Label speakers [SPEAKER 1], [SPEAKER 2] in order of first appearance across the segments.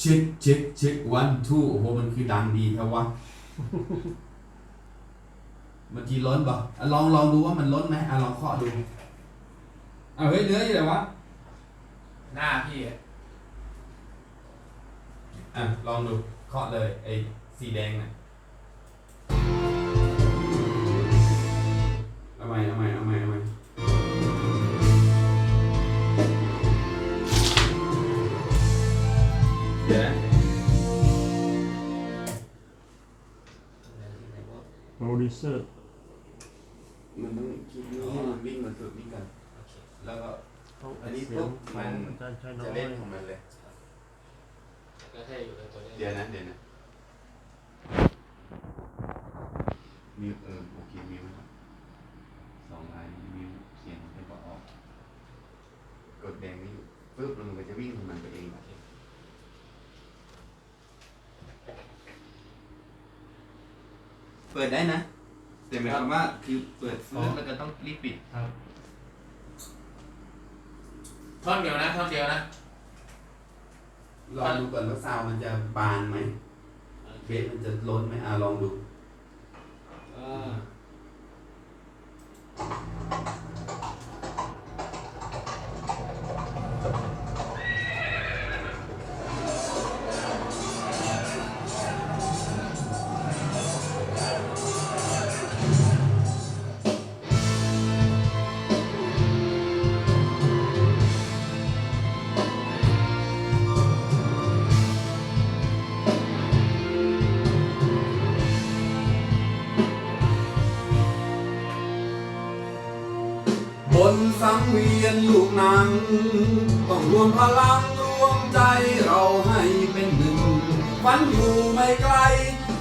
[SPEAKER 1] เช็คเช็คเช็ควันทูโอ้โหมันคือดังดีครับวะเมื่อกี้ล้นป่ะอะลองลองดูว่ามันล้นไหมอะลองเคาะดูอะเฮ้ยเนื้ออยู่ไหนวะ
[SPEAKER 2] หน้าพี่อะ
[SPEAKER 1] อะลองดูเคาะเลยไอ้สีแดงน่ะ เดี๋ยวนะ
[SPEAKER 3] โปรดิวเซอร์
[SPEAKER 1] มันต้องคิดนี้ให้มันวิ่งมันฝึกวิ่งกัน
[SPEAKER 2] โอเค
[SPEAKER 1] แล้วก็
[SPEAKER 3] เขา
[SPEAKER 1] อันนี้
[SPEAKER 3] เสีย
[SPEAKER 1] ปุ๊
[SPEAKER 3] ง
[SPEAKER 1] บ
[SPEAKER 3] ข
[SPEAKER 1] มั
[SPEAKER 3] อนงอาจารย์ชัยน้อ
[SPEAKER 1] จะ
[SPEAKER 3] ย
[SPEAKER 1] เล่นของมันเลย
[SPEAKER 2] ก็ให้อยู่ในตัวนี้
[SPEAKER 1] เดี๋ยวนะเดี๋ยวนะมิวเออโอเคมิวครับสองลายนี้มิวเขียนให้ก็ออก กดแดงนี่อยู่ปุ๊บแล้วมันก็จะวิ่งของมันไปเองเปิดได้นะแต่หมายความว่าคือเปิดฟื้นแล้วก็ต้องรีบปิด
[SPEAKER 2] ครับท่อนเดียวนะท่อนเดียวนะ
[SPEAKER 1] ลองดูก่อนว่าซาวด์มันจะบานไหมเบสมันจะล้นไหมอะลองดู บนสังเวียนลูกหนัง ต้องรวมพลังรวมใจเราให้เป็นหนึ่งฝันอยู่ไม่ไกล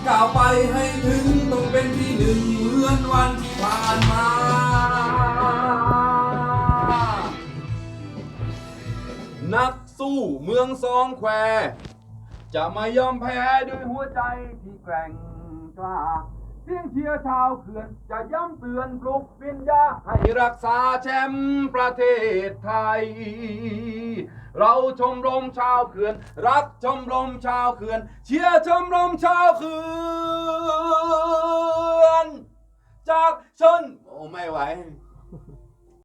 [SPEAKER 1] ก้าวไปให้ถึงต้องเป็นที่หนึ่งเหมือนวันที่ผ่านมานักสู้เมืองสองแคว จะไม่ยอมแพ้ด้วยหัวใจที่แกร่งกล้า เสียงเชียร์ชาวเขื่อนจะย้ำเตือนปลุกวิญญาให้รักษาแชมป์ประเทศไทย เราชมรมชาวเขื่อน รักชมรมชาวเขื่อน เชียร์ชมรมชาวเขื่อน จากชนโอ้ไม่ไหว